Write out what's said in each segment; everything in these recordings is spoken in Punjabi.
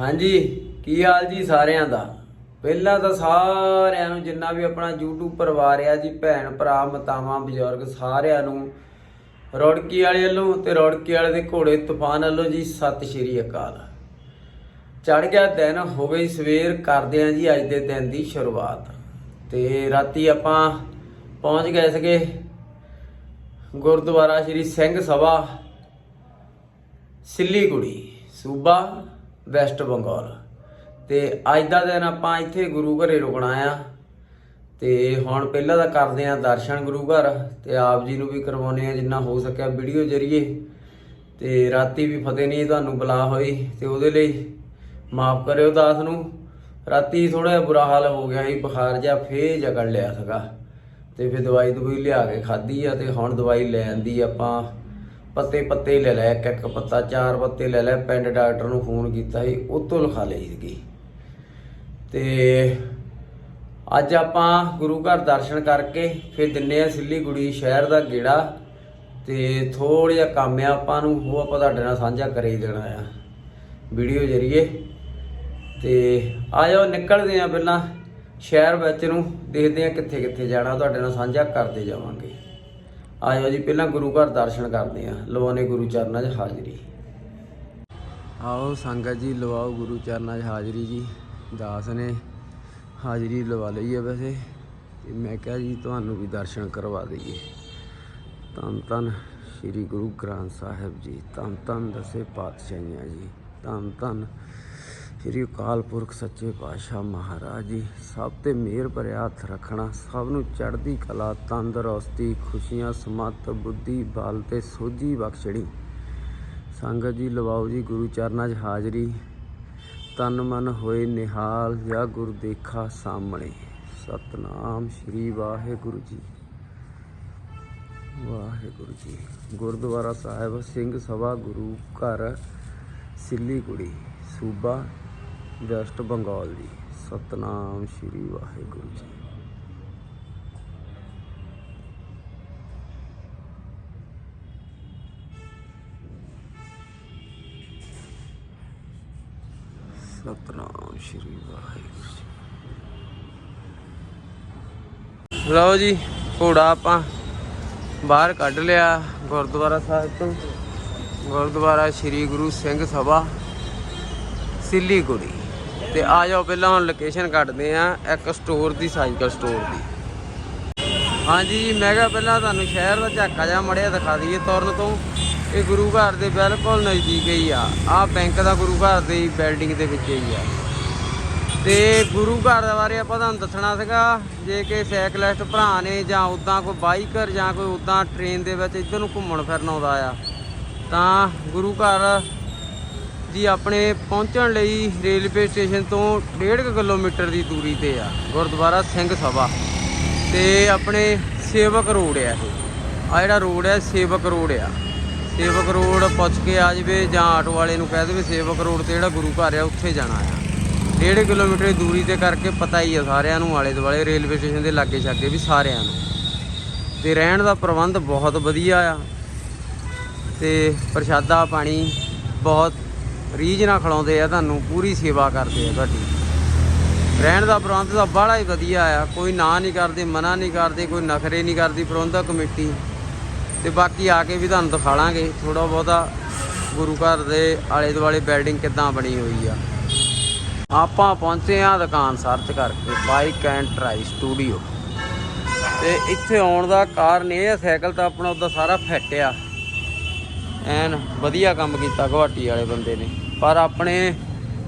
ਹਾਂਜੀ, ਕੀ ਹਾਲ ਜੀ ਸਾਰਿਆਂ ਦਾ? ਪਹਿਲਾਂ ਤਾਂ ਸਾਰਿਆਂ ਨੂੰ ਜਿੰਨਾ ਵੀ ਆਪਣਾ YouTube ਪਰਿਵਾਰ ਆ ਜੀ, ਭੈਣ ਭਰਾ, ਮਤਾਵਾਂ, ਬਜ਼ੁਰਗ ਸਾਰਿਆਂ ਨੂੰ ਰੌੜਕੀ ਵਾਲੇ ਵੱਲੋਂ ਤੇ ਰੌੜਕੀ ਵਾਲੇ ਦੇ ਘੋੜੇ ਤੂਫਾਨ ਵੱਲੋਂ ਜੀ, ਸਤਿ ਸ਼੍ਰੀ ਅਕਾਲ। ਚੜ ਗਿਆ ਦਿਨ, ਹੋ ਗਈ ਸਵੇਰ, ਕਰਦੇ ਆ ਜੀ ਅੱਜ ਦੇ ਦਿਨ ਦੀ ਸ਼ੁਰੂਆਤ। ਤੇ ਰਾਤੀ ਆਪਾਂ ਪਹੁੰਚ ਗਏ ਸੀਗੇ ਗੁਰਦੁਆਰਾ ਸ੍ਰੀ ਸਿੰਘ ਸਭਾ, ਸਿੱਲੀਗੁੜੀ, ਸੂਬਾ। ਵੈਸਟ ਬੰਗਾਲ। ਤੇ ਅੱਜ ਦਾ ਦਿਨ ਆਪਾਂ ਇੱਥੇ ਗੁਰੂ ਘਰੇ ਰੁਕਣਾ ਆ। ਤੇ ਹੁਣ ਪਹਿਲਾਂ ਤਾਂ ਕਰਦੇ ਆ ਦਰਸ਼ਨ ਗੁਰੂ ਘਰ, ਤੇ ਆਪ ਜੀ ਨੂੰ ਵੀ ਕਰਵਾਉਨੇ ਆ ਜਿੰਨਾ ਹੋ ਸਕਿਆ ਵੀਡੀਓ ਜਰੀਏ। ਤੇ ਰਾਤੀ ਵੀ ਫਤਿਹ ਨਹੀਂ ਤੁਹਾਨੂੰ ਬੁਲਾ ਹੋਈ, ਤੇ ਉਹਦੇ ਲਈ ਮਾਫ ਕਰਿਓ ਦਾਸ ਨੂੰ। ਰਾਤੀ ਥੋੜਾ ਜਿਹਾ ਬੁਰਾ ਹਾਲ ਹੋ ਗਿਆ ਸੀ, ਬੁਖਾਰ ਜਿਹਾ ਫੇਰ ਜਕੜ ਲਿਆ ਸੀਗਾ। ਤੇ ਫਿਰ ਦਵਾਈ ਦਵਾਈ ਲਿਆ ਕੇ ਖਾਧੀ ਆ, ਤੇ ਹੁਣ ਦਵਾਈ ਲੈ ਆਂਦੀ ਆਪਾਂ ਪੱਤੇ ਪੱਤੇ ਲੈ ਲੈ, ਇੱਕ ਇੱਕ ਪੱਤਾ, ਚਾਰ ਪੱਤੇ ਲੈ ਲੈ, ਪਿੰਡ ਡਾਕਟਰ ਨੂੰ ਫੋਨ ਕੀਤਾ ਸੀ ਉਹ ਤੋਂ ਲਿਖਾ ਲਈ ਸੀਗੀ। ਤੇ ਅੱਜ ਆਪਾਂ ਗੁਰੂ ਘਰ ਦਰਸ਼ਨ ਕਰਕੇ ਫਿਰ ਦਿੰਨੇ ਆ ਸਿੱਲੀਗੁੜੀ ਸ਼ਹਿਰ ਦਾ ਗੇੜਾ ਤੇ ਥੋੜਾ ਜਿਹਾ ਕੰਮ ਆ ਆਪਾਂ ਨੂੰ, ਉਹ ਆਪਾਂ ਤੁਹਾਡੇ ਨਾਲ ਸਾਂਝਾ ਕਰੇ ਹੀ ਦੇਣਾ ਆ, ਵੀਡੀਓ ਜਰੀਏ। ਤੇ ਆ ਜਾਓ, ਨਿਕਲਦੇ ਆ ਪਹਿਲਾਂ ਸ਼ਹਿਰ ਵਿੱਚ ਨੂੰ, ਦੇਖਦੇ ਆ ਕਿੱਥੇ ਕਿੱਥੇ ਜਾਣਾ, ਤੁਹਾਡੇ ਨਾਲ ਸਾਂਝਾ ਕਰਦੇ ਜਾਵਾਂਗੇ। ਆਇਓ ਜੀ, ਪਹਿਲਾਂ ਗੁਰੂ ਘਰ ਦਰਸ਼ਨ ਕਰਦੇ ਆ ਲਵਾਉਣੇ ਗੁਰੂ ਚਰਨਾਂ 'ਚ ਹਾਜ਼ਰੀ। ਆਓ ਸੰਗਤ ਜੀ, ਲਵਾਓ ਗੁਰੂ ਚਰਨਾਂ 'ਚ ਹਾਜ਼ਰੀ ਜੀ। ਦਾਸ ਨੇ ਹਾਜ਼ਰੀ ਲਵਾ ਲਈ ਹੈ ਵੈਸੇ। ਤੇ ਮੈਂ ਕਿਹਾ ਜੀ, ਤੁਹਾਨੂੰ ਵੀ ਦਰਸ਼ਨ ਕਰਵਾ ਦਈਏ। ਧੰਨ ਧੰਨ ਸ੍ਰੀ ਗੁਰੂ ਗ੍ਰੰਥ ਸਾਹਿਬ ਜੀ। ਧੰਨ ਧੰਨ ਦਸੇ ਪਾਤਸ਼ਾਹੀਆਂ ਜੀ। ਧੰਨ ਧੰਨ ਸ੍ਰੀ ਅਕਾਲ ਪੁਰਖ ਸੱਚੇ ਪਾਤਸ਼ਾਹ ਮਹਾਰਾਜ ਜੀ, ਸਭ ਤੇ ਮਿਹਰ ਭਰਿਆ ਹੱਥ ਰੱਖਣਾ, ਸਭ ਨੂੰ ਚੜ੍ਹਦੀ ਕਲਾ ਤੰਦਰੁਸਤੀ ਖੁਸ਼ੀਆਂ, ਸਮੱਤ, ਬੁੱਧੀ, ਬਲ ਤੇ ਸੋਝੀ ਬਖਸ਼ਣੀ। ਸੰਗਤ ਜੀ, ਲਵਾਓ ਜੀ, ਗੁਰੂ ਚਰਨਾਂ 'ਚ ਹਾਜ਼ਰੀ। ਤਨ ਮਨ ਹੋਏ ਨਿਹਾਲ ਜਾਂ ਗੁਰ ਦੇਖਾ ਸਾਹਮਣੇ। ਸਤਨਾਮ ਸ੍ਰੀ ਵਾਹਿਗੁਰੂ ਜੀ। ਵਾਹਿਗੁਰੂ ਜੀ। ਗੁਰਦੁਆਰਾ ਸਾਹਿਬ, ਸਿੰਘ ਸਭਾ, ਗੁਰੂ ਘਰ ਸਿੱਲੀ ਕੁੜੀ ਸੂਬਾ ਵੈਸਟ ਬੰਗਾਲ ਜੀ ਸਤਨਾਮ ਸ੍ਰੀ ਵਾਹਿਗੁਰੂ ਜੀ ਸਤਨਾਮ ਸ੍ਰੀ ਵਾਹਿਗੁਰੂ ਜੀ ਲਓ ਜੀ, ਘੋੜਾ ਆਪਾਂ ਬਾਹਰ ਕੱਢ ਲਿਆ ਗੁਰਦੁਆਰਾ ਸਾਹਿਬ ਤੋਂ। ਗੁਰਦੁਆਰਾ ਸ੍ਰੀ ਗੁਰੂ ਸਿੰਘ ਸਭਾ, ਸਿੱਲੀਗੁੜੀ। ਤੇ ਆ ਜਾਓ ਪਹਿਲਾਂ ਹੁਣ ਲੋਕੇਸ਼ਨ ਕੱਢਦੇ ਆ ਇੱਕ ਸਟੋਰ ਦੀ ਸਾਈਕਲ ਸਟੋਰ ਦੀ। ਹਾਂਜੀ ਜੀ, ਮੈਂ ਕਿਹਾ ਪਹਿਲਾਂ ਤੁਹਾਨੂੰ ਸ਼ਹਿਰ ਦਾ ਝਾਕਾ ਜਿਹਾ ਮੜਿਆ ਦਿਖਾ ਦਈਏ ਤੁਰਨ ਤੋਂ। ਇਹ ਗੁਰੂ ਘਰ ਦੇ ਬਿਲਕੁਲ ਨਜ਼ਦੀਕ ਹੀ ਆ। ਆ ਬੈਂਕ ਦਾ ਗੁਰੂ ਘਰ ਦੀ ਬਿਲਡਿੰਗ ਦੇ ਵਿੱਚ ਹੀ ਆ। ਤੇ ਗੁਰੂ ਘਰ ਦੇ ਬਾਰੇ ਆਪਾਂ ਤੁਹਾਨੂੰ ਦੱਸਣਾ ਸੀਗਾ, ਜੇ ਕਿ ਸਾਈਕਲਿਸਟ ਭਰਾ ਨੇ ਜਾਂ ਉਦਾਂ ਕੋਈ ਬਾਈਕਰ ਜਾਂ ਕੋਈ ਉਦਾਂ ਟ੍ਰੇਨ ਦੇ ਵਿੱਚ ਇੱਧਰ ਨੂੰ ਘੁੰਮਣ ਫਿਰਨ ਆਉਂਦਾ ਆ, ਤਾਂ ਗੁਰੂ ਘਰ ਜੀ, ਆਪਣੇ ਪਹੁੰਚਣ ਲਈ ਰੇਲਵੇ ਸਟੇਸ਼ਨ ਤੋਂ 1.5 ਕਿਲੋਮੀਟਰ ਦੀ ਦੂਰੀ ਤੇ ਆ, ਗੁਰਦੁਆਰਾ ਸਿੰਘ ਸਭਾ। ਤੇ ਆਪਣੇ ਸੇਵਕ ਰੋਡ ਆ ਇਹ। ਆ ਜਿਹੜਾ ਰੋਡ ਆ, ਸੇਵਕ ਰੋਡ ਆ। ਸੇਵਕ ਰੋਡ ਪੁੱਛ ਕੇ ਆ ਜਵੇ ਜਾਂ ਆਟੋ ਵਾਲੇ ਨੂੰ ਕਹਿ ਦੇਵੇ, ਸੇਵਕ ਰੋਡ ਤੇ ਜਿਹੜਾ ਗੁਰੂ ਘਰ ਆ, ਉੱਥੇ ਜਾਣਾ ਆ। 1.5 ਕਿਲੋਮੀਟਰ ਦੀ ਦੂਰੀ ਤੇ ਕਰਕੇ ਪਤਾ ਹੀ ਆ ਸਾਰਿਆਂ ਨੂੰ, ਆਲੇ ਦੁਆਲੇ ਰੇਲਵੇ ਸਟੇਸ਼ਨ ਦੇ ਲਾਗੇ ਛਾਗੇ ਵੀ ਸਾਰਿਆਂ ਨੂੰ। ਤੇ ਰਹਿਣ ਦਾ ਪ੍ਰਬੰਧ ਬਹੁਤ ਵਧੀਆ ਆ। ਤੇ ਪ੍ਰਸ਼ਾਦਾ ਪਾਣੀ ਬਹੁਤ ਰੀਝ ਨਾਲ ਖਿਲਾਉਂਦੇ ਆ, ਤੁਹਾਨੂੰ ਪੂਰੀ ਸੇਵਾ ਕਰਦੇ ਆ ਤੁਹਾਡੀ। ਰਹਿਣ ਦਾ ਪ੍ਰਬੰਧ ਤਾਂ ਬੜਾ ਹੀ ਵਧੀਆ ਆ, ਕੋਈ ਨਾ ਨਹੀਂ ਕਰਦੇ, ਮਨਾ ਨਹੀਂ ਕਰਦੇ, ਕੋਈ ਨਖਰੇ ਨਹੀਂ ਕਰਦੀ, ਪ੍ਰਬੰਧਕ ਕਮੇਟੀ। ਤੇ ਬਾਕੀ ਆ ਕੇ ਵੀ ਤੁਹਾਨੂੰ ਦਿਖਾਲਾਂਗੇ ਥੋੜਾ ਬਹੁਤਾ ਗੁਰੂ ਘਰ ਦੇ ਆਲੇ ਦੁਆਲੇ ਬਿਲਡਿੰਗ ਕਿੱਦਾਂ ਬਣੀ ਹੋਈ ਆ। ਆਪਾਂ ਪਹੁੰਚੇ ਆ ਦੁਕਾਨ ਸਰਚ ਕਰਕੇ ਬਾਈਕ ਐਂਡ ਟਰਾਈ ਸਟੂਡੀਓ ਤੇ ਇੱਥੇ ਆਉਣ ਦਾ ਕਾਰਨ ਇਹ ਆ, ਸਾਈਕਲ ਤਾਂ ਆਪਣਾ ਉਹਦਾ ਸਾਰਾ ਫਿੱਟ ਆ। ਐਨ ਵਧੀਆ ਕੰਮ ਕੀਤਾ ਗੁਹਾਟੀ ਵਾਲੇ ਬੰਦੇ ਨੇ। ਪਰ ਆਪਣੇ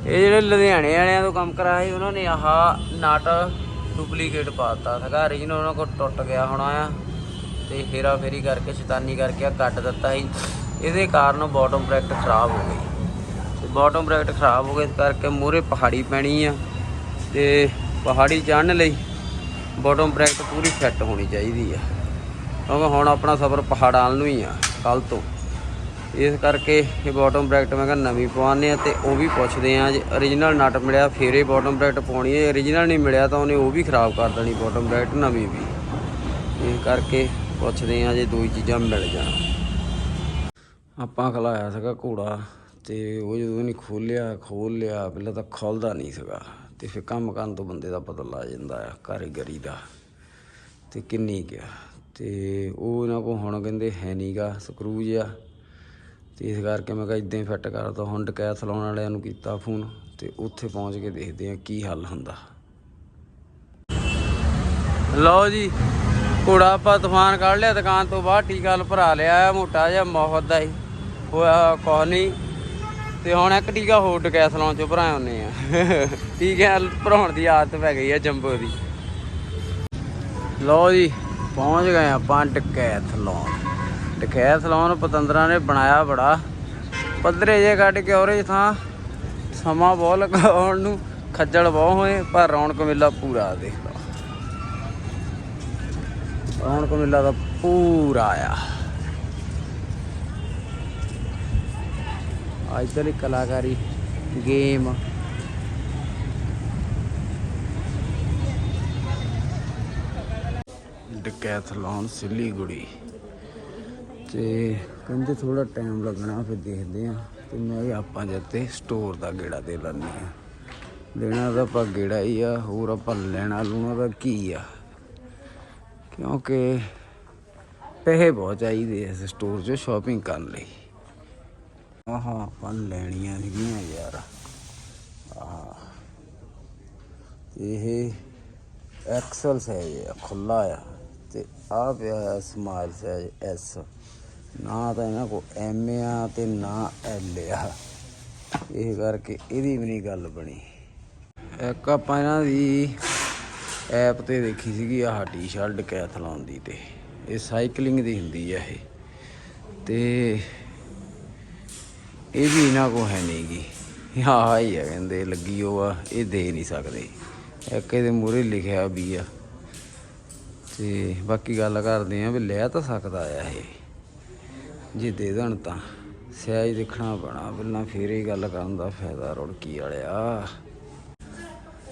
ਇਹ ਜਿਹੜੇ ਲੁਧਿਆਣੇ ਵਾਲਿਆਂ ਤੋਂ ਕੰਮ ਕਰਾਇਆ ਸੀ, ਉਹਨਾਂ ਨੇ ਆਹ ਨਟ ਡੁਪਲੀਕੇਟ ਪਾਤਾ ਸੀਗਾ original ਉਹਨਾਂ ਕੋਲ ਟੁੱਟ ਗਿਆ ਹੋਣਾ ਆ ਤੇ ਹੇਰਾ ਫੇਰੀ ਕਰਕੇ, ਸ਼ੈਤਾਨੀ ਕਰਕੇ ਆ ਕੱਟ ਦਿੱਤਾ ਸੀ। ਇਹਦੇ ਕਾਰਨ ਬਾਟਮ ਬ੍ਰੈਕਟ ਖਰਾਬ ਹੋ ਗਈ। ਤੇ ਬਾਟਮ ਬ੍ਰੈਕਟ ਖਰਾਬ ਹੋ ਗਏ, ਇਸ ਕਰਕੇ ਮੂਰੇ ਪਹਾੜੀ ਪੈਣੀ ਆ ਤੇ ਪਹਾੜੀ ਚੜ੍ਹਨ ਲਈ ਬਾਟਮ ਬ੍ਰੈਕਟ ਪੂਰੀ ਫਿੱਟ ਹੋਣੀ ਚਾਹੀਦੀ ਆ। ਕਿਉਂਕਿ ਹੁਣ ਆਪਣਾ ਸਫ਼ਰ ਪਹਾੜਾਂ ਵੱਲ ਨੂੰ ਹੀ ਆ ਕੱਲ ਤੋਂ। ਇਸ ਕਰਕੇ ਇਹ ਬਾਟਮ ਬ੍ਰੈਕਟ ਮੈਂ ਕਿਹਾ ਨਵੀਂ ਪਵਾਉਂਦੇ ਆ ਤੇ ਉਹ ਵੀ ਪੁੱਛਦੇ ਆ ਜੇ origignal ਨਟ ਮਿਲਿਆ, ਫੇਰ ਇਹ ਬਾਟਮ ਬ੍ਰੈਕਟ ਪਾਉਣੀ ਹੈ। origignal ਨਹੀਂ ਮਿਲਿਆ ਤਾਂ ਉਹਨੇ ਉਹ ਵੀ ਖਰਾਬ ਕਰ ਦੇਣੀ ਬਾਟਮ ਬ੍ਰੈਕਟ ਨਵੀਂ ਵੀ। ਇਸ ਕਰਕੇ ਪੁੱਛਦੇ ਆ ਜੇ ਦੋ ਹੀ ਚੀਜ਼ਾਂ ਮਿਲ ਜਾਣ। ਆਪਾਂ ਖਲਾਇਆ ਸੀਗਾ ਘੋੜਾ ਤੇ ਉਹ ਜਦੋਂ ਨਹੀਂ ਖੋਲਿਆ ਖੋਲ ਲਿਆ, ਪਹਿਲਾਂ ਤਾਂ ਖੋਲਦਾ ਨਹੀਂ ਸੀਗਾ ਤੇ ਫਿਰ ਕੰਮ ਕਰਨ ਤੋਂ ਬੰਦੇ ਦਾ ਪਤਾ ਲੱਗ ਜਾਂਦਾ ਆ, ਕਾਰੀਗਰੀ ਦਾ। ਤੇ ਕਿੰਨੀ ਗਿਆ ਤੇ ਉਹ ਇਹਨਾਂ ਕੋ ਹੁਣ ਕਹਿੰਦੇ ਹੈ ਨਹੀਂਗਾ ਸਕਰੂਜ ਆ। ਤੇ ਇਸ ਕਰਕੇ ਮੈਂ ਕਿਹਾ ਇਦਾਂ ਹੀ ਫਿੱਟ ਕਰਦਾ ਹੁਣ ਡਕੈਥ ਲਾਉਣ ਵਾਲਿਆਂ ਨੂੰ ਕੀਤਾ ਫੋਨ ਤੇ ਉੱਥੇ ਪਹੁੰਚ ਕੇ ਦੇਖਦੇ ਆ ਕੀ ਹੱਲ ਹੁੰਦਾ। ਲਓ ਜੀ, ਘੋੜਾ ਆਪਾਂ ਤੂਫਾਨ ਕੱਢ ਲਿਆ, ਦੁਕਾਨ ਤੋਂ ਬਾਹਰ ਟੀਕਾ ਲ ਭਰਾ ਲਿਆ ਮੋਟਾ ਜਿਹਾ ਮੌਤ ਦਾ ਹੀ। ਹੋਇਆ ਕੁਛ ਨਹੀਂ ਤੇ ਹੁਣ ਇੱਕ ਟੀਕਾ ਹੋਰ ਡਕੈਥਲੋਂ ਚ ਭਰਾ ਆਉਨੇ ਆ। ਟੀਕਿਆਂ ਭਰਾਉਣ ਦੀ ਆਦਤ ਪੈ ਗਈ ਆ ਜੰਬੋ ਦੀ। ਲਓ ਜੀ, ਪਹੁੰਚ ਗਏ ਆਪਾਂ ਡਕੈਥਲੋਨ ਡਕੈਥਲੋਨ ਪਤੰਦਰਾਂ ਨੇ ਬਣਾਇਆ ਬੜਾ। ਪੱਧਰੇ ਜੇ ਕੱਢ ਕੇ ਔਰੇ ਥਾਂ ਸਮਾਂ ਬਹੁਤ ਲਗਾਉਣ ਨੂੰ, ਖੱਜਲ ਬਹੁਤ ਹੋਏ, ਪਰ ਰੌਣਕ ਮੇਲਾ ਪੂਰਾ ਦੇਖ ਲਓ। ਰੌਣਕ ਮੇਲਾ ਦਾ ਪੂਰਾ ਆ। ਅੱਜ ਤੱਕ ਕਲਾਕਾਰੀ ਗੇਮ। ਡਕੈਥਲੋਨ ਸਿੱਲੀਗੁੜੀ। ਤੇ ਕਹਿੰਦੇ ਥੋੜਾ ਟਾਈਮ ਲੱਗਣਾ, ਫਿਰ ਦੇਖਦੇ ਆ ਤੇ ਮੈਂ ਕਿਹਾ ਆਪਾਂ ਜੱਤੇ ਸਟੋਰ ਦਾ ਗੇੜਾ ਦੇ ਲੈਂਦੇ ਆ ਲੈਣਾ ਤਾਂ ਆਪਾਂ ਗੇੜਾ ਹੀ ਆ, ਹੋਰ ਆਪਾਂ ਲੈਣਾ ਲੂਣਾ ਦਾ ਕੀ ਆ? ਕਿਉਂਕਿ ਪੈਸੇ ਬਹੁਤ ਚਾਹੀਦੇ ਇਸ ਸਟੋਰ 'ਚੋਂ ਸ਼ਾਪਿੰਗ ਕਰਨ ਲਈ। ਆਹ, ਆਪਾਂ ਲੈਣੀਆਂ ਸੀਗੀਆਂ ਯਾਰ। ਆਹ। ਇਹ ਐਕਸਲ ਸਾਈਜ਼ ਆ ਖੁੱਲਾ ਆ। ਤੇ ਆ ਪਿਆ ਆ ਸਮਾਲ ਸਾਈਜ਼ ਐਸ ਨਾ ਤਾਂ ਇਹਨਾਂ ਕੋ ਐਮ ਆ ਤੇ ਨਾ ਐਲ ਆ ਇਹ ਕਰਕੇ ਇਹਦੀ ਵੀ ਨਹੀਂ ਗੱਲ ਬਣੀ। ਇੱਕ ਆਪਾਂ ਇਹਨਾਂ ਦੀ ਐਪ ਤੇ ਦੇਖੀ ਸੀਗੀ, ਆਹ ਟੀ-ਸ਼ਰਟ ਕੈਥਲੌਨ ਦੀ ਤੇ। ਇਹ ਸਾਈਕਲਿੰਗ ਦੀ ਹੁੰਦੀ ਆ ਇਹ। ਤੇ ਇਹ ਵੀ ਇਹਨਾਂ ਕੋ ਹੈ ਨਹੀਂਗੀ ਹਾਂ ਹੀ ਆ ਕਹਿੰਦੇ, ਲੱਗੀ ਉਹ ਆ, ਇਹ ਦੇ ਨਹੀਂ ਸਕਦੇ। ਇੱਕ ਇਹਦੇ ਮੂਹਰੇ ਲਿਖਿਆ ਵੀ ਆ। ਤੇ ਬਾਕੀ ਗੱਲ ਕਰਦੇ ਆ ਵੀ ਲੈ ਤਾਂ ਸਕਦਾ ਆ ਇਹ। ਜੇ ਦੇ ਦੇਣ ਤਾਂ। ਸਿਆਜ ਦੇਖਣਾ ਪੈਣਾ, ਪਹਿਲਾਂ ਫੇਰ ਹੀ ਗੱਲ ਕਰਨ ਦਾ ਫਾਇਦਾ ਰੁੜਕੀ ਵਾਲਿਆ।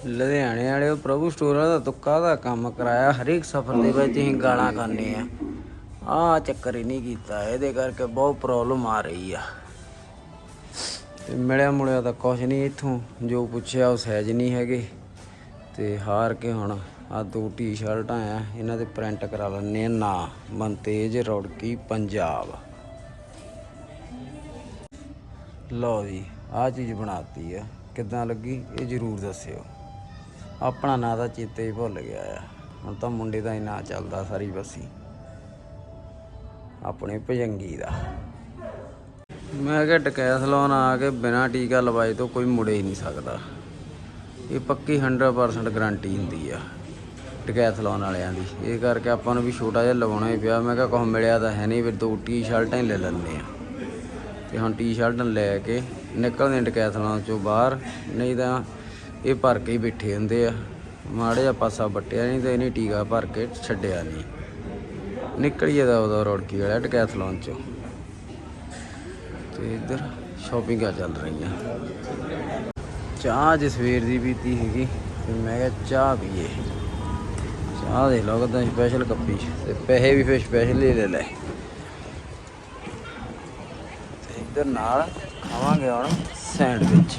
ਲੁਧਿਆਣੇ ਵਾਲੇ ਉਹ ਪ੍ਰਭੂ ਸਟੋਰਾਂ ਦਾ ਤੁੱਕਾ ਦਾ ਕੰਮ ਕਰਾਇਆ, ਹਰੇਕ ਸਫ਼ਰ ਦੇ ਵਿੱਚ ਅਸੀਂ ਗਾਲਾਂ ਖਾਂਦੇ ਆ। ਆ ਚੱਕਰ ਹੀ ਨਹੀਂ ਕੀਤਾ, ਇਹਦੇ ਕਰਕੇ ਬਹੁਤ ਪ੍ਰੋਬਲਮ ਆ ਰਹੀ ਆ। ਤੇ ਮਿਲਿਆ ਮੁਲਿਆ ਤਾਂ ਕੁਛ ਨਹੀਂ ਇੱਥੋਂ, ਜੋ ਪੁੱਛਿਆ ਉਹ ਸਹਿਜ ਨਹੀਂ ਹੈਗੇ। ਤੇ ਹਾਰ ਕੇ ਹੁਣ ਆ ਦੋ ਟੀ-ਸ਼ਰਟਾਂ ਆ, ਇਹਨਾਂ ਦੇ ਪ੍ਰਿੰਟ ਕਰਾ ਲੈਣੇ ਆ, ਨਾ, ਮਨਤੇਜ ਰੌੜਕੀ, ਪੰਜਾਬ। ਲਓ ਜੀ, ਆਹ ਚੀਜ਼ ਬਣਾਤੀ ਆ। ਕਿੱਦਾਂ ਲੱਗੀ? ਇਹ ਜਰੂਰ ਦੱਸਿਓ। ਆਪਣਾ ਨਾਂ ਤਾਂ ਚੇਤੇ ਹੀ ਭੁੱਲ ਗਿਆ ਆ। ਹੁਣ ਤਾਂ ਮੁੰਡੇ ਦਾ ਹੀ ਨਾਂ ਚੱਲਦਾ ਸਾਰੀ ਬਸੀ। ਆਪਣੇ ਭਜੰਗੀ ਦਾ। ਮੈਂ ਕਿਹਾ ਡਕੈਥਲੋਨ ਆ ਕੇ ਬਿਨਾ ਟੀਕਾ ਲਵਾਏ ਤੋਂ ਕੋਈ ਮੁੜੇ ਹੀ ਨਹੀਂ ਸਕਦਾ। ਇਹ ਪੱਕੀ 100% ਗਾਰੰਟੀ ਹੁੰਦੀ ਆ ਡਕੈਥਲੋਨ ਵਾਲਿਆਂ ਦੀ। ਇਹ ਕਰਕੇ ਆਪਾਂ ਨੂੰ ਵੀ ਛੋਟਾ ਜਿਹਾ ਲਵਾਉਣਾ ਹੀ ਪਿਆ। ਮੈਂ ਕਿਹਾ ਕੁਛ ਮਿਲਿਆ ਤਾਂ ਹੈ ਨਹੀਂ, ਫਿਰ ਦੋ ਟੀ-ਸ਼ਰਟਾਂ ਹੀ ਲੈ ਲੈਂਦੇ ਆ। ਤੇ ਹੁਣ ਟੀ ਸ਼ਰਟ ਲੈ ਕੇ ਨਿਕਲਦੇ ਹਾਂ ਚੋਂ ਬਾਹਰ, ਨਹੀਂ ਤਾਂ ਇਹ ਭਰ ਕੇ ਹੀ ਬੈਠੇ ਹੁੰਦੇ ਆ। ਮਾੜੇ ਜਿਹਾ ਪਾਸਾ ਵੱਟਿਆ ਨਹੀਂ ਤੇ ਇਹਨੇ ਟੀਕਾ ਭਰ ਕੇ ਛੱਡਿਆ ਨਹੀਂ। ਨਿਕਲੀਏ ਦਾ ਉਹਦਾ ਰੋੜਕੀ ਵਾਲਾ ਡਕੈਥਲੋਨ ਚੋਂ। ਤੇ ਇੱਧਰ ਸ਼ਾਪਿੰਗਾਂ ਚੱਲ ਰਹੀਆਂ ਚਾਹ ਅੱਜ ਸਵੇਰ ਦੀ ਪੀਤੀ ਸੀਗੀ, ਤੇ ਮੈਂ ਕਿਹਾ ਚਾਹ ਪੀਏ। ਚਾਹ ਦੇ ਲੱਗਦਾ ਸਪੈਸ਼ਲ ਕੱਪੀ। ਤੇ ਪੈਸੇ ਵੀ ਫਿਰ ਸਪੈਸ਼ਲ ਹੀ ਲੈ ਲੈ। ਤੇ ਨਾਲ ਖਾਵਾਂਗੇ ਹੁਣ ਸੈਂਡਵਿਚ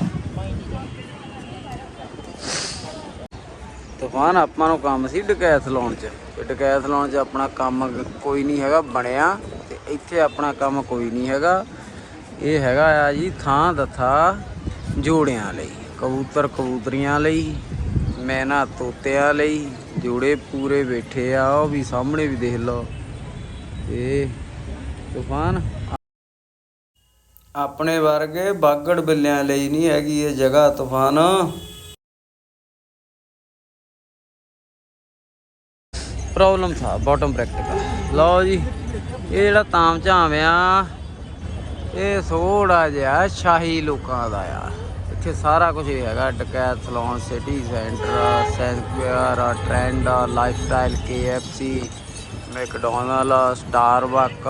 ਤੂਫਾਨ ਆਪਾਂ ਨੂੰ ਕੰਮ ਸੀ ਡਕੈਥ ਲਾਉਣ ਚ। ਤੇ ਡਕੈਥ ਲਾਉਣ ਚ ਆਪਣਾ ਕੰਮ ਕੋਈ ਨਹੀਂ ਹੈਗਾ, ਬਣਿਆ। ਤੇ ਇੱਥੇ ਆਪਣਾ ਕੰਮ ਕੋਈ ਨਹੀਂ ਹੈਗਾ। ਇਹ ਹੈਗਾ ਆ ਜੀ ਥਾਂ ਦਥਾ ਜੋੜਿਆਂ ਲਈ। ਕਬੂਤਰ ਕਬੂਤਰੀਆਂ ਲਈ, ਮੈਨਾ ਤੋਤਿਆਂ ਲਈ, ਜੋੜੇ ਪੂਰੇ ਬੈਠੇ ਆ, ਉਹ ਵੀ ਸਾਹਮਣੇ ਵੀ ਦੇਖ ਲਓ। ਇਹ ਤੂਫਾਨ ਆਪਣੇ ਵਰਗੇ ਬਾਗੜ ਬਿੱਲਿਆਂ ਲਈ ਨਹੀਂ ਹੈਗੀ ਇਹ ਜਗ੍ਹਾ ਤੂਫਾਨ। ਪ੍ਰੋਬਲਮ ਥਾ ਬਾਟਮ ਪ੍ਰੈਕਟੀਕਲ ਲਓ ਜੀ, ਇਹ ਜਿਹੜਾ ਤਾਮ ਝਾਮ ਆ, ਇਹ ਥੋੜਾ ਜਿਹਾ ਸ਼ਾਹੀ ਲੋਕਾਂ ਦਾ ਆ। ਇੱਥੇ ਸਾਰਾ ਕੁਝ ਹੈਗਾ Decathlon, city centre ਸੈਂਕੁਆਰ trend lifestyle KFC McDonald Starbuck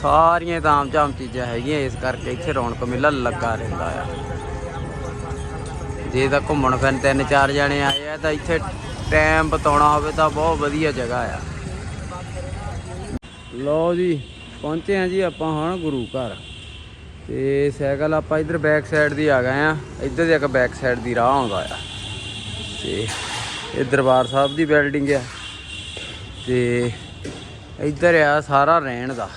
ਸਾਰੀਆਂ ਤਾਮ ਝਾਮ ਚੀਜ਼ਾਂ ਹੈਗੀਆਂ, ਇਸ ਕਰਕੇ ਇੱਥੇ ਰੌਣਕ ਮੇਲਾ ਲੱਗਾ ਰਹਿੰਦਾ ਆ। ਜੇ ਤਾਂ ਘੁੰਮਣ ਫਿਰਨ ਤਿੰਨ ਚਾਰ ਜਣੇ ਆਏ ਆ, ਤਾਂ ਇੱਥੇ ਟਾਈਮ ਬਤਾਉਣਾ ਹੋਵੇ ਤਾਂ ਬਹੁਤ ਵਧੀਆ ਜਗ੍ਹਾ ਆ। ਲਓ ਜੀ, ਪਹੁੰਚੇ ਆ ਜੀ ਆਪਾਂ ਹੁਣ ਗੁਰੂ ਘਰ। ਤੇ ਸਾਈਕਲ ਆਪਾਂ ਇਧਰ ਬੈਕ ਸਾਈਡ ਦੀ ਆ ਗਏ ਆ। ਇੱਧਰ ਦੇ ਇੱਕ ਬੈਕ ਸਾਈਡ ਦੀ ਰਾਹ ਆਉਂਦਾ ਆ। ਤੇ ਇਹ ਦਰਬਾਰ ਸਾਹਿਬ ਦੀ ਬਿਲਡਿੰਗ ਆ। ਤੇ ਇੱਧਰ ਆ ਸਾਰਾ ਰਹਿਣ ਦਾ।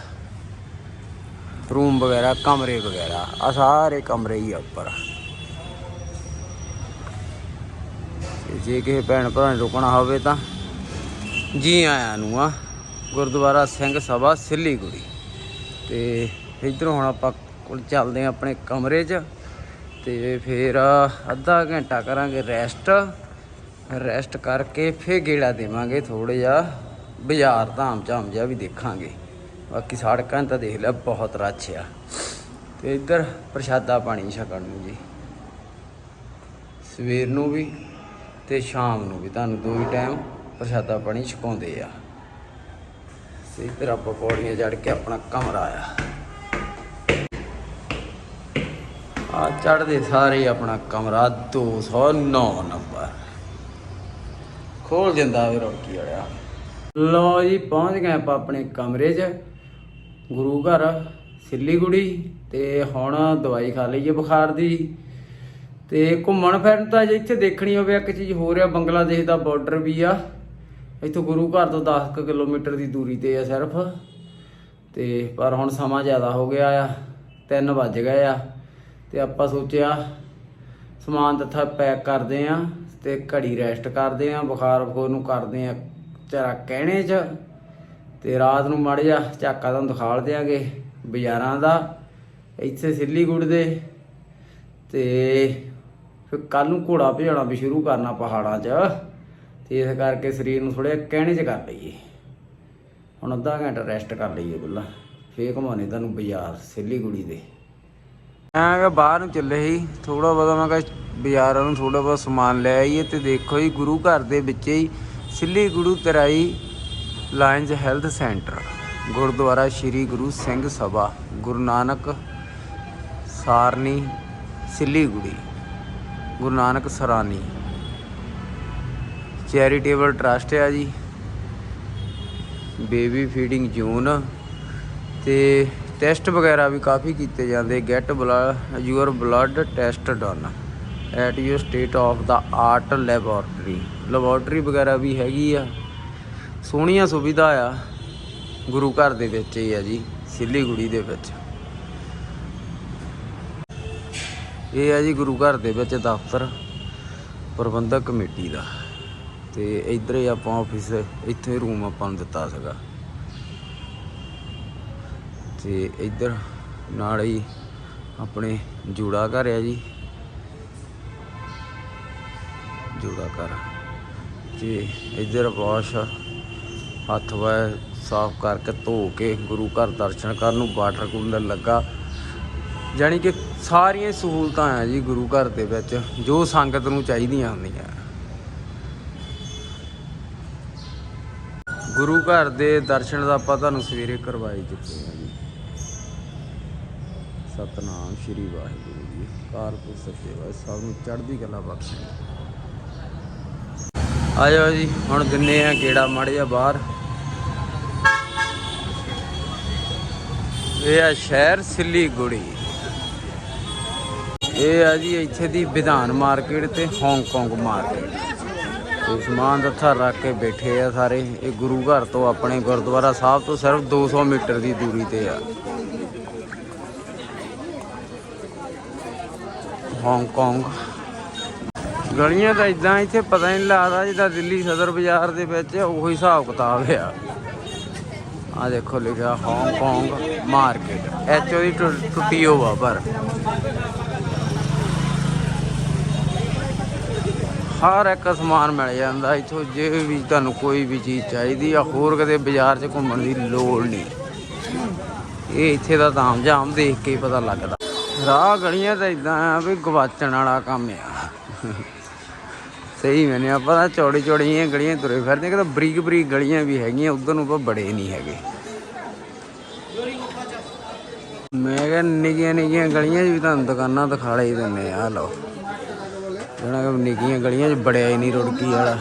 ਰੂਮ ਵਗੈਰਾ, ਕਮਰੇ ਵਗੈਰਾ ਆ ਸਾਰੇ ਕਮਰੇ ਹੀ ਆ ਉੱਪਰ। ਜੇ ਕਿਸੇ ਭੈਣ ਭਰਾ ਨੇ ਰੁਕਣਾ ਹੋਵੇ ਤਾਂ ਜੀ ਆਇਆਂ ਨੂੰ ਆ, ਗੁਰਦੁਆਰਾ ਸਿੰਘ ਸਭਾ ਸਿੱਲੀਗੁੜੀ। ਤੇ ਇੱਧਰੋਂ ਹੁਣ ਆਪਾਂ ਕੋਲ ਚੱਲਦੇ ਆ ਆਪਣੇ ਕਮਰੇ 'ਚ, ਤੇ ਫਿਰ ਅੱਧਾ ਘੰਟਾ ਕਰਾਂਗੇ ਰੈਸਟ ਰੈਸਟ ਕਰਕੇ ਫੇਰ ਗੇੜਾ ਦੇਵਾਂਗੇ ਥੋੜਾ ਜਿਹਾ, ਬਾਜ਼ਾਰ ਧਾਮ ਝਾਮ ਜਿਹਾ ਵੀ ਦੇਖਾਂਗੇ। ਬਾਕੀ ਸੜਕਾਂ ਤਾਂ ਦੇਖ ਲਿਆ, ਬਹੁਤ ਰੱਛ ਆ। ਤੇ ਇੱਧਰ ਪ੍ਰਸ਼ਾਦਾ ਪਾਣੀ ਛਕਣ ਨੂੰ ਜੀ। ਸਵੇਰ ਨੂੰ ਵੀ ਤੇ ਸ਼ਾਮ ਨੂੰ ਵੀ ਤੁਹਾਨੂੰ ਦੋ ਹੀ ਟਾਈਮ ਪ੍ਰਸ਼ਾਦਾ ਪਾਣੀ ਛਕਾਉਂਦੇ ਆ। ਤੇ ਇੱਧਰ ਆਪਾਂ ਪੌੜੀਆਂ ਚੜ ਕੇ ਆਪਣਾ ਕਮਰਾ ਆ। ਆ ਚੜਦੇ ਸਾਰੇ ਆਪਣਾ ਕਮਰਾ 209 ਨੰਬਰ। ਖੋਲ ਦਿੰਦਾ ਵੀ ਰੋਕੀ ਵਾਲਿਆ। ਲੋ ਜੀ, ਪਹੁੰਚ ਗਏ ਆਪਾਂ ਆਪਣੇ ਕਮਰੇ 'ਚ। ਗੁਰੂ ਘਰ, ਸਿੱਲੀਗੁੜੀ ਤੇ ਹੁਣ ਦਵਾਈ ਖਾ ਲਈਏ ਬੁਖਾਰ ਦੀ। ਤੇ ਘੁੰਮਣ ਫਿਰਨ ਤਾਂ ਜੇ ਇੱਥੇ ਦੇਖਣੀ ਹੋਵੇ, ਇੱਕ ਚੀਜ਼ ਹੋ ਰਿਹਾ ਬੰਗਲਾਦੇਸ਼ ਦਾ ਬਾਰਡਰ ਵੀ ਆ। ਇੱਥੋਂ ਗੁਰੂ ਘਰ ਤੋਂ 10 ਕੁ ਕਿਲੋਮੀਟਰ ਦੀ ਦੂਰੀ ਤੇ ਆ ਸਿਰਫ। ਤੇ ਪਰ ਹੁਣ ਸਮਾਂ ਜ਼ਿਆਦਾ ਹੋ ਗਿਆ ਆ 3 ਵੱਜ ਗਏ ਆ। ਤੇ ਆਪਾਂ ਸੋਚਿਆ ਸਮਾਨ ਤੱਥਾ ਪੈਕ ਕਰਦੇ ਆ ਤੇ ਘੜੀ ਰੈਸਟ ਕਰਦੇ ਆ ਬੁਖਾਰ ਬਖੋਰ ਨੂੰ ਕਰਦੇ ਆ ਚਰਾ ਕਹਿਣੇ ਚ। ਤੇ ਰਾਤ ਨੂੰ ਮੜ ਜਿਹਾ ਝਾਕਾ ਤੁਹਾਨੂੰ ਦਿਖਾਲ ਦਿਆਂਗੇ ਬਾਜ਼ਾਰਾਂ ਦਾ, ਇੱਥੇ ਸਿੱਲੀਗੁੜ ਦੇ ਤੇ ਫਿਰ ਕੱਲ ਨੂੰ ਘੋੜਾ ਭਜਾਉਣਾ ਵੀ ਸ਼ੁਰੂ ਕਰਨਾ ਪਹਾੜਾਂ 'ਚ ਤੇ ਇਸ ਕਰਕੇ ਸਰੀਰ ਨੂੰ ਥੋੜੇ ਕਹਿਣੇ 'ਚ ਕਰ ਲਈਏ। ਹੁਣ ਅੱਧਾ ਘੰਟਾ ਰੈਸਟ ਕਰ ਲਈਏ ਪਹਿਲਾਂ ਫੇਰ ਘਮਾਉਣੇ ਤੁਹਾਨੂੰ ਬਾਜ਼ਾਰ ਸਿੱਲੀਗੁੜੀ ਦੇ। ਮੈਂ ਕਿਹਾ ਬਾਹਰ ਨੂੰ ਚੱਲੇ ਸੀ ਥੋੜਾ ਬਹੁਤਾ ਮੈਂ ਕਿਹਾ ਬਾਜ਼ਾਰਾਂ ਨੂੰ ਥੋੜਾ ਬਹੁਤਾ ਸਮਾਨ ਲੈ ਆਈਏ ਤੇ ਦੇਖੋ ਜੀ ਗੁਰੂ ਘਰ ਦੇ ਵਿੱਚ ਹੀ Siliguri Terai lions health centre, Gurdwara Sri Guru Singh Sabha, Guru Nanak Sarani Siliguri, Guru Nanak Sarani. Charitable trust ਆ ਜੀ। ਬੇਬੀ ਫੀਡਿੰਗ ਜ਼ੋਨ ਤੇ ਟੈਸਟ ਵਗੈਰਾ ਵੀ ਕਾਫੀ ਕੀਤੇ ਜਾਂਦੇ। Get blood your blood test done at your state of the art laboratory. Laboratory ਵਗੈਰਾ ਵੀ ਹੈਗੀ ਆ। ਸੋਹਣੀਆਂ ਸੁਵਿਧਾ ਆ ਗੁਰੂ ਘਰ ਦੇ ਵਿੱਚ ਹੀ ਆ ਜੀ ਸਿੱਲੀਗੁੜੀ ਦੇ ਵਿੱਚ। ਇਹ ਆ ਜੀ ਗੁਰੂ ਘਰ ਦੇ ਵਿੱਚ ਦਫ਼ਤਰ, ਪ੍ਰਬੰਧਕ ਕਮੇਟੀ ਦਾ। ਤੇ ਇੱਧਰ ਹੀ ਆਪਾਂ ਆਫਿਸ ਇੱਥੇ ਰੂਮ ਆਪਾਂ ਨੂੰ ਦਿੱਤਾ ਸੀਗਾ। ਤੇ ਇੱਧਰ ਨਾਲ ਹੀ ਆਪਣੇ ਜੂੜਾ ਘਰ ਆ ਜੀ। ਜੂੜਾ ਘਰ। ਤੇ ਇੱਧਰ ਵਾਸ਼ ਹੱਥ ਵਾ ਸਾਫ਼ ਕਰਕੇ ਧੋ ਕੇ ਗੁਰੂ ਘਰ ਦਰਸ਼ਨ ਕਰਨ ਨੂੰ ਵਾਟਰ ਕੂਲਰ ਲੱਗਾ। ਜਾਣੀ ਕਿ ਸਾਰੀਆਂ ਸਹੂਲਤਾਂ ਆ ਜੀ ਗੁਰੂ ਘਰ ਦੇ ਵਿੱਚ, ਜੋ ਸੰਗਤ ਨੂੰ ਚਾਹੀਦੀਆਂ ਹੁੰਦੀਆਂ। ਗੁਰੂ ਘਰ ਦੇ ਦਰਸ਼ਨ ਦਾ ਆਪਾਂ ਤੁਹਾਨੂੰ ਸਵੇਰੇ ਕਰਵਾਈ ਚੁੱਕੇ ਹਾਂ ਜੀ। ਸਤਨਾਮ ਸ਼੍ਰੀ ਵਾਹਿਗੁਰੂ ਜੀ ਕਾਰਪੁਰ ਸੱਚੇ ਵਾਹਿ ਸਭ ਨੂੰ ਚੜ੍ਹਦੀ ਕਲਾ ਬਖਸ਼ੇ। ਆ ਜਾਓ ਜੀ, ਹੁਣ ਦਿੰਨੇ ਆ ਗੇੜਾ ਮੜ ਜਾ ਬਾਹਰ। ਇਹ ਆ ਸ਼ਹਿਰ ਸਿੱਲੀਗੁੜੀ। ਇਹ ਆ ਜੀ ਇੱਥੇ ਦੀ ਵਿਧਾਨ ਮਾਰਕੀਟ ਤੇ ਹਾਂਗਕਾਂਗ ਮਾਰਕੀਟ ਤੇ ਸਮਾਨ ਦੱਥਾ ਰੱਖ ਕੇ ਬੈਠੇ ਆ ਸਾਰੇ। ਇਹ ਗੁਰੂ ਘਰ ਤੋਂ ਆਪਣੇ ਗੁਰਦੁਆਰਾ ਸਾਹਿਬ ਤੋਂ ਸਿਰਫ 200 ਮੀਟਰ ਦੀ ਦੂਰੀ ਤੇ ਆ। ਹਾਂਗਕਾਂਗ ਗਲੀਆਂ ਤਾਂ ਇਦਾਂ ਇੱਥੇ ਪਤਾ ਹੀ ਨਹੀਂ ਲੱਗਦਾ ਜਿੱਦਾਂ ਦਿੱਲੀ ਸਦਰ ਬਾਜ਼ਾਰ ਦੇ ਵਿੱਚ ਉਹੀ ਹਿਸਾਬ ਕਿਤਾਬ ਆ। ਆ ਦੇਖੋ ਲਿਖਿਆ Hong Kong market H O ਦੀ ਟੁ- ਟੁੱਟੀ ਹੋਵਾ ਪਰ। ਹਰ ਇੱਕ ਸਮਾਨ ਮਿਲ ਜਾਂਦਾ ਇੱਥੋਂ, ਜੇ ਵੀ ਤੁਹਾਨੂੰ ਕੋਈ ਵੀ ਚੀਜ਼ ਚਾਹੀਦੀ ਆ, ਹੋਰ ਕਦੇ ਬਾਜ਼ਾਰ 'ਚ ਘੁੰਮਣ ਦੀ ਲੋੜ ਨਹੀਂ। ਇਹ ਇੱਥੇ ਦਾ ਤਾਮ ਜਾਮ ਦੇਖ ਕੇ ਪਤਾ ਲੱਗਦਾ। ਰਾਹ ਗਲੀਆਂ ਤਾਂ ਇਦਾਂ ਆ ਵੀ ਗਵਾਚਣ ਵਾਲਾ ਕੰਮ ਆ। ਸਹੀ, ਮੈਨੇ ਆਪਾਂ ਤਾਂ ਚੌੜੀ ਚੌੜੀਆਂ ਗਲੀਆਂ ਤੁਰੇ ਫਿਰਦੇ ਕਿ ਬਰੀਕ ਬਰੀਕ ਗਲੀਆਂ ਵੀ ਹੈਗੀਆਂ, ਉਧਰ ਨੂੰ ਪਰ ਬੜੇ ਨਹੀਂ ਹੈਗੇ। ਮੈਂ ਕਿਹਾ ਨਿੱਕੀਆਂ ਨਿੱਕੀਆਂ ਗਲੀਆਂ 'ਚ ਵੀ ਤੁਹਾਨੂੰ ਦੁਕਾਨਾਂ ਦਿਖਾਲੇ ਹੀ ਦਿੰਦੇ ਆ ਆਹ ਲਓ। ਜਿਹੜਾ ਕਿ ਨਿੱਕੀਆਂ ਗਲੀਆਂ 'ਚ ਬੜਿਆ ਹੀ ਨਹੀਂ ਰੁੜਕੀ ਵਾਲਾ।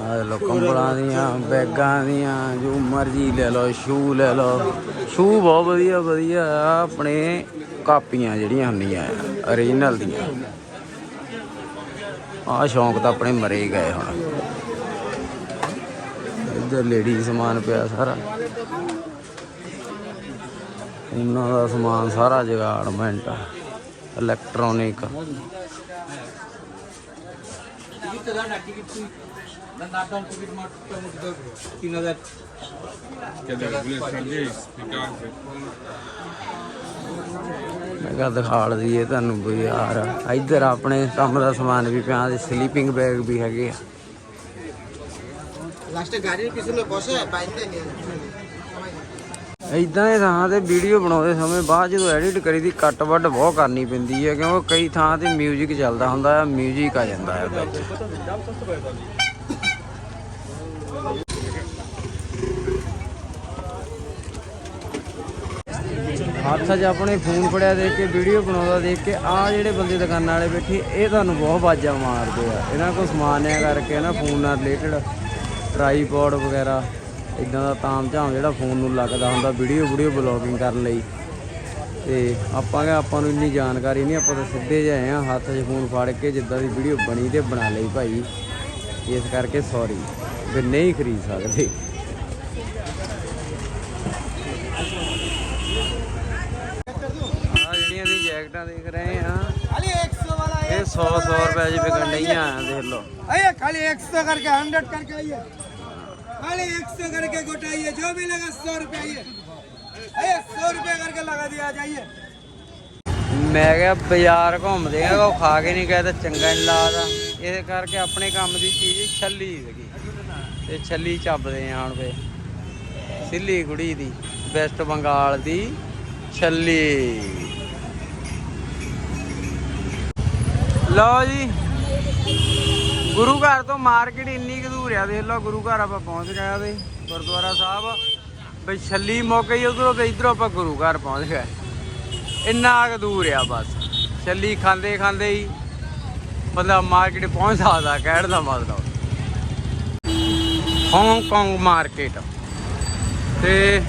ਆ ਲੋ ਕੰਬਲਾਂ ਦੀਆਂ, ਬੈਗਾਂ ਦੀਆਂ, ਜੋ ਮਰਜ਼ੀ ਲੈ ਲਓ, ਸ਼ੂ ਲੈ ਲਓ। ਸ਼ੂ ਬਹੁਤ ਵਧੀਆ ਵਧੀਆ ਆਪਣੇ ਕਾਪੀਆਂ ਜਿਹੜੀਆਂ ਹੁੰਦੀਆਂ ਆ origignal ਦੀਆਂ। ਆ ਸ਼ੌਂਕ ਤਾਂ ਆਪਣੇ ਮਰੇ ਗਏ ਹੁਣ। ਇੱਧਰ ਲੇਡੀ ਸਮਾਨ ਪਿਆ ਸਾਰਾ। ਇਹਨਾਂ ਦਾ ਸਮਾਨ ਸਾਰਾ ਜਗਾੜਮੈਂਟ ਇਲੈਕਟ੍ਰੋਨਿਕ ਮੈਂ ਜਗ੍ਹਾ ਦਿਖਾਲ ਦਈਏ ਤੁਹਾਨੂੰ ਬਾਜ਼ਾਰ ਇੱਧਰ ਆਪਣੇ ਕੰਮ ਦਾ ਸਮਾਨ ਵੀ ਪਿਆ ਤੇ ਸਲੀਪਿੰਗ ਬੈਗ ਵੀ ਹੈਗੇ ਆ। ਲਾਸਟ ਗਾੜੀ ਪਿਛਲੇ ਦੇ ਵੀਡੀਓ ਬਣਾਉਂਦੇ ਸਮੇਂ ਬਾਅਦ ਜਦੋਂ ਐਡਿਟ ਕਰੀ ਦੀ ਕੱਟ ਵੱਡ ਬਹੁਤ ਕਰਨੀ ਪੈਂਦੀ ਹੈ ਕਿਉਂਕਿ ਕਈ ਥਾਂ ਤੇ 뮤직 ਚੱਲਦਾ ਹੁੰਦਾ ਹੈ 뮤직 ਆ ਜਾਂਦਾ ਹੈ ਵਿੱਚ। ਹੱਥ 'ਚ ਆਪਣੇ ਫੋਨ ਫੜਿਆ ਦੇਖ ਕੇ, ਵੀਡੀਓ ਬਣਾਉਂਦਾ ਦੇਖ ਕੇ ਆ ਜਿਹੜੇ ਬੰਦੇ ਦੁਕਾਨਾਂ ਵਾਲੇ ਬੈਠੇ, ਇਹ ਤੁਹਾਨੂੰ ਬਹੁਤ ਬਾਜਾਂ ਮਾਰਦੇ ਆ। ਇਹਨਾਂ ਕੋਲ ਸਮਾਨ ਆ ਕਰਕੇ ਨਾ ਫੋਨ ਨਾਲ ਰਿਲੇਟਡ ਟਰਾਈਪੋਡ ਵਗੈਰਾ ਇਦਾਂ ਦਾ ਤਾਮ ਝਾਮ ਜਿਹੜਾ ਫੋਨ ਨੂੰ ਲੱਗਦਾ ਹੁੰਦਾ, ਵੀਡੀਓ ਵੀਡੀਓ ਬਲੌਗਿੰਗ ਕਰਨ ਲਈ। ਤੇ ਆਪਾਂ ਕਿ ਆਪਾਂ ਨੂੰ ਇੰਨੀ ਜਾਣਕਾਰੀ ਨਹੀਂ, ਆਪਾਂ ਤਾਂ ਸਿੱਧੇ ਜਿਹੇ ਆਏ ਆ, ਹੱਥ 'ਚ ਫੋਨ ਫੜ ਕੇ ਜਿੱਦਾਂ ਦੀ ਵੀਡੀਓ ਬਣੀ ਤੇ ਬਣਾ ਲਈ ਭਾਈ। ਇਸ ਕਰਕੇ ਸੌਰੀ ਵੀ ਨਹੀਂ ਖਰੀਦ ਸਕਦੇ। ਆ ਜਿਹੜੀਆਂ ਦੀ ਜੈਕਟਾਂ ਦੇਖ ਰਹੇ ਆ खाली 100 वाला ਇਹ 100 100 ਰੁਪਏ ਚ ਵਿਕਣ ਡਈਆਂ ਦੇਖ ਲਓ आइए खाली 100 करके 100 करके आइए खाली 100 करके गोटाइए जो भी लगा 100 रुपए आइए आइए 100 रुपए करके लगा दिया जाइए ਮੈਂ ਕਿਹਾ ਬਾਜ਼ਾਰ ਘੁੰਮਦੇ ਆ ਉਹ ਖਾ ਕੇ ਨਹੀਂ ਗਏ ਤਾਂ ਚੰਗਾ ਨਹੀਂ ਲੱਗਦਾ ਇਸ ਕਰਕੇ ਆਪਣੇ ਕੰਮ ਦੀ ਚੀਜ਼ ਛੱਲੀ ਸੀਗੀ ਤੇ ਛੱਲੀ ਚੱਬਦੇ ਆ ਹੁਣ ਫੇ ਸਿੱਲੀ ਕੁੜੀ ਦੀ ਵੈਸਟ ਬੰਗਾਲ ਦੀ ਛੱਲੀ ਲਓ ਜੀ। ਗੁਰੂ ਘਰ ਤੋਂ ਮਾਰਕੀਟ ਇੰਨੀ ਕੁ ਦੂਰ ਆ, ਦੇਖ ਲਓ ਗੁਰੂ ਘਰ ਆਪਾਂ ਪਹੁੰਚ ਗਏ ਤੇ ਗੁਰਦੁਆਰਾ ਸਾਹਿਬ। ਬਈ ਛੱਲੀ ਮੁੱਕ ਗਈ ਉਧਰੋਂ ਤੇ ਇਧਰੋਂ ਆਪਾਂ ਗੁਰੂ ਘਰ ਪਹੁੰਚ ਗਏ। ਇੰਨਾ ਕੁ ਦੂਰ ਆ ਬਸ। ਛੱਲੀ ਖਾਂਦੇ ਖਾਂਦੇ ਹੀ ਬੰਦਾ ਮਾਰਕੀਟ ਪਹੁੰਚ ਸਕਦਾ, ਕਹਿਣ ਦਾ ਮਤਲਬ। ਹਾਂਗਕਾਂਗ ਮਾਰਕੀਟ ਤੇ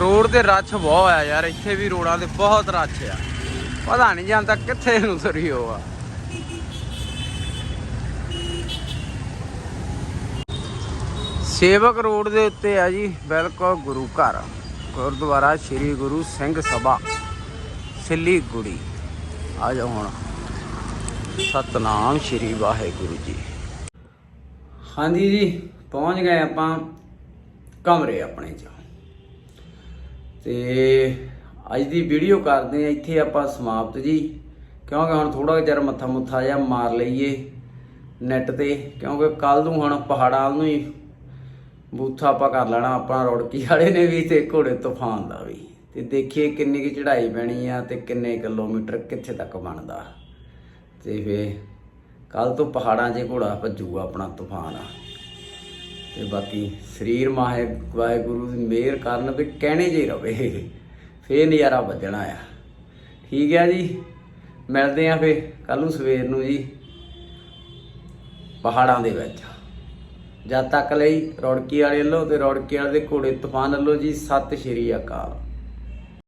ਰੋਡ ਤੇ ਰੱਛ ਬਹੁਤ ਆ ਯਾਰ, ਇੱਥੇ ਵੀ ਰੋਡਾਂ ਤੇ ਬਹੁਤ ਰੱਛ ਆ। ਪਤਾ ਨਹੀਂ ਜਾਂਦਾ ਕਿੱਥੇ ਨੂੰ ਤੁਰੀ ਹੋਆ ਸੇਵਕ ਰੋਡ ਦੇ ਉੱਤੇ ਆ ਜੀ, ਬਿਲਕੁਲ ਗੁਰੂ ਘਰ। ਗੁਰਦੁਆਰਾ ਸ੍ਰੀ ਗੁਰੂ ਸਿੰਘ ਸਭਾ, ਸਿੱਲੀ ਗੁੜੀ। ਆ ਜਾਓ ਹੁਣ। ਸਤਨਾਮ ਸ੍ਰੀ ਵਾਹਿਗੁਰੂ ਜੀ। ਹਾਂਜੀ ਜੀ, ਪਹੁੰਚ ਗਏ ਆਪਾਂ ਕਮਰੇ ਆਪਣੇ ਚ। ਤੇ ਅੱਜ ਦੀ ਵੀਡੀਓ ਕਰਦੇ ਆ ਇੱਥੇ ਆਪਾਂ ਸਮਾਪਤ ਜੀ। ਕਿਉਂਕਿ ਹੁਣ ਥੋੜਾ ਜਿਹਾ ਮੱਥਾ ਮੁੱਥਾ ਜਿਹਾ ਮਾਰ ਲਈਏ ਨੈਟ ਤੇ ਕਿਉਂਕਿ ਕੱਲ ਨੂੰ ਹੁਣ ਪਹਾੜਾਂ ਨੂੰ ਹੀ ਬੂਥਾ ਆਪਾਂ ਕਰ ਲੈਣਾ ਆਪਣਾ ਰੋੜਕੀ ਵਾਲੇ ਨੇ ਵੀ ਤੇ ਘੋੜੇ ਤੂਫਾਨ ਦਾ ਵੀ। ਤੇ ਦੇਖੀਏ ਕਿੰਨੀ ਕੀ ਚੜ੍ਹਾਈ ਪੈਣੀ ਆ ਤੇ ਕਿੰਨੇ ਕਿਲੋਮੀਟਰ ਕਿੱਥੇ ਤੱਕ ਬਣਦਾ। ਤੇ ਫੇ ਕੱਲ ਤੋਂ ਪਹਾੜਾਂ 'ਚ ਘੋੜਾ ਭੱਜੂਗਾ ਆਪਣਾ ਤੂਫਾਨ। ਆ ਤੇ ਬਾਕੀ ਸਰੀਰ ਮਾਹੇ ਵਾਹਿਗੁਰੂ ਦੀ ਮਿਹਰ ਕਰਨ ਵੀ ਕਹਿਣੇ ਜੇ ਰਵੇ। ਫੇਰ ਨਜ਼ਾਰਾ ਵੱਜਣਾ ਆ। ਠੀਕ ਹੈ ਜੀ। ਮਿਲਦੇ ਆ ਫੇ ਕੱਲ ਨੂੰ ਸਵੇਰ ਨੂੰ ਜੀ ਪਹਾੜਾਂ ਦੇ ਵਿੱਚ। ਜਦ ਤੱਕ ਲਈ ਰੌੜਕੀ ਵਾਲੇ ਵੱਲੋਂ ਤੇ ਰੌੜਕੀ ਵਾਲੇ ਦੇ ਘੋੜੇ ਤੂਫਾਨ ਵੱਲੋਂ ਜੀ, ਸਤਿ ਸ਼੍ਰੀ ਅਕਾਲ।